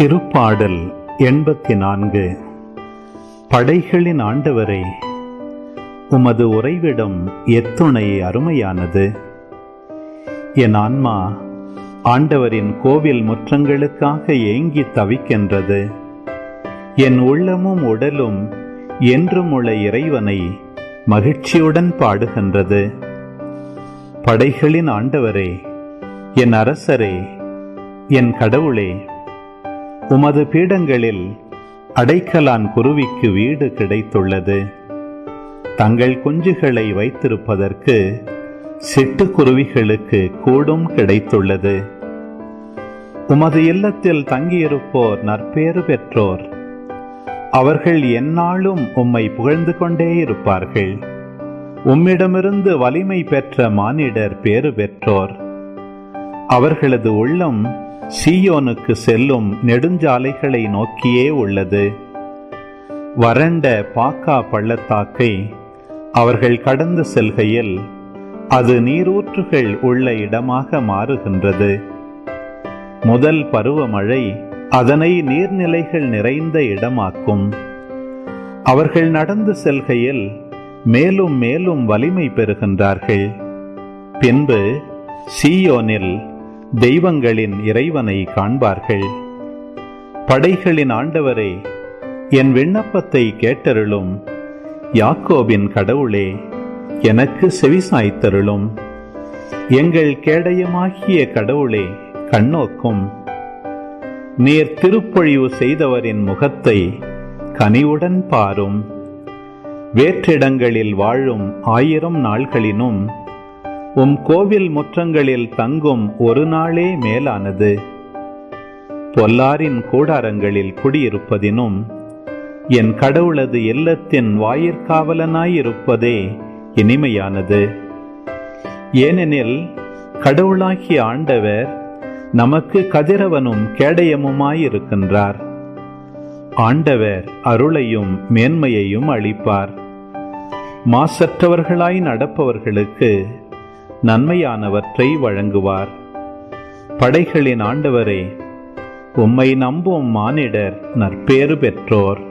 திருப்பாடல் எண்பத்தி நான்கு படைகளின் ஆண்டவரே உமது உறைவிடம் எத்துணை அருமையானது. என் ஆன்மா ஆண்டவரின் கோவில் முற்றங்களுக்காக ஏங்கி தவிக்கின்றது. என் உள்ளமும் உடலும் என்றும் உள்ள இறைவனை மகிழ்ச்சியுடன் பாடுகின்றது. படைகளின் ஆண்டவரே என் அரசரே என் கடவுளே உமது பீடங்களில் அடைக்கலான் குருவிக்கு வீடு கிடைத்துள்ளது. தங்கள் குஞ்சுகளை வைத்திருப்பதற்கு சிட்டுக்குருவிகளுக்கு கூடும் கிடைத்துள்ளது. உமது இல்லத்தில் தங்கியிருப்போர் நற்பேறு பெற்றோர். அவர்கள் எந்நாளும் உம்மை புகழ்ந்து கொண்டே இருப்பார்கள். உம்மிடமிருந்து வலிமை பெற்ற மானிடர் பேறு பெற்றோர். அவர்களது உள்ளம் சீயோனுக்கு செல்லும் நெடுஞ்சாலைகளை நோக்கியே உள்ளது. வறண்ட பாக்கா பள்ளத்தாக்கை அவர்கள் கடந்து செல்கையில் அது நீரூற்றுகள் உள்ள இடமாக மாறுகின்றது. முதல் பருவமழை அதனை நீர்நிலைகள் நிறைந்த இடமாக்கும். அவர்கள் நடந்து செல்கையில் மேலும் மேலும் வலிமை பெறுகின்றார்கள். பின்பு சீயோனில் தெய்வங்களின் இறைவனை காண்பார்கள். படைகளின் ஆண்டவரே என் விண்ணப்பத்தை கேட்டருளும். யாக்கோபின் கடவுளே எனக்கு செவிசாய்த்தருளும். எங்கள் கேடயமாகிய கடவுளே கண்ணோக்கும். நீர் திருப்பொழிவு செய்தவரின் முகத்தை கனிவுடன் பாரும். வேற்றிடங்களில் வாழும் ஆயிரம் நாள்களினும் உம் கோவில் முற்றங்களில் தங்கும் ஒரு நாளே மேலானது. பொல்லாரின் கூடாரங்களில் குடியிருப்பதினும் என் கடவுளது இல்லத்தின் வாயிற்காவலனாயிருப்பதே இனிமையானது. ஏனெனில் கடவுளாகிய ஆண்டவர் நமக்கு கதிரவனும் கேடயமுமாயிருக்கின்றார். ஆண்டவர் அருளையும் மேன்மையையும் அளிப்பார். மாசற்றவர்களாய் நடப்பவர்களுக்கு நன்மையானவற்றை வழங்குவார். படைகளின் ஆண்டவரே உம்மை நம்பும் மானிடர் நற்பேறு பெற்றோர்.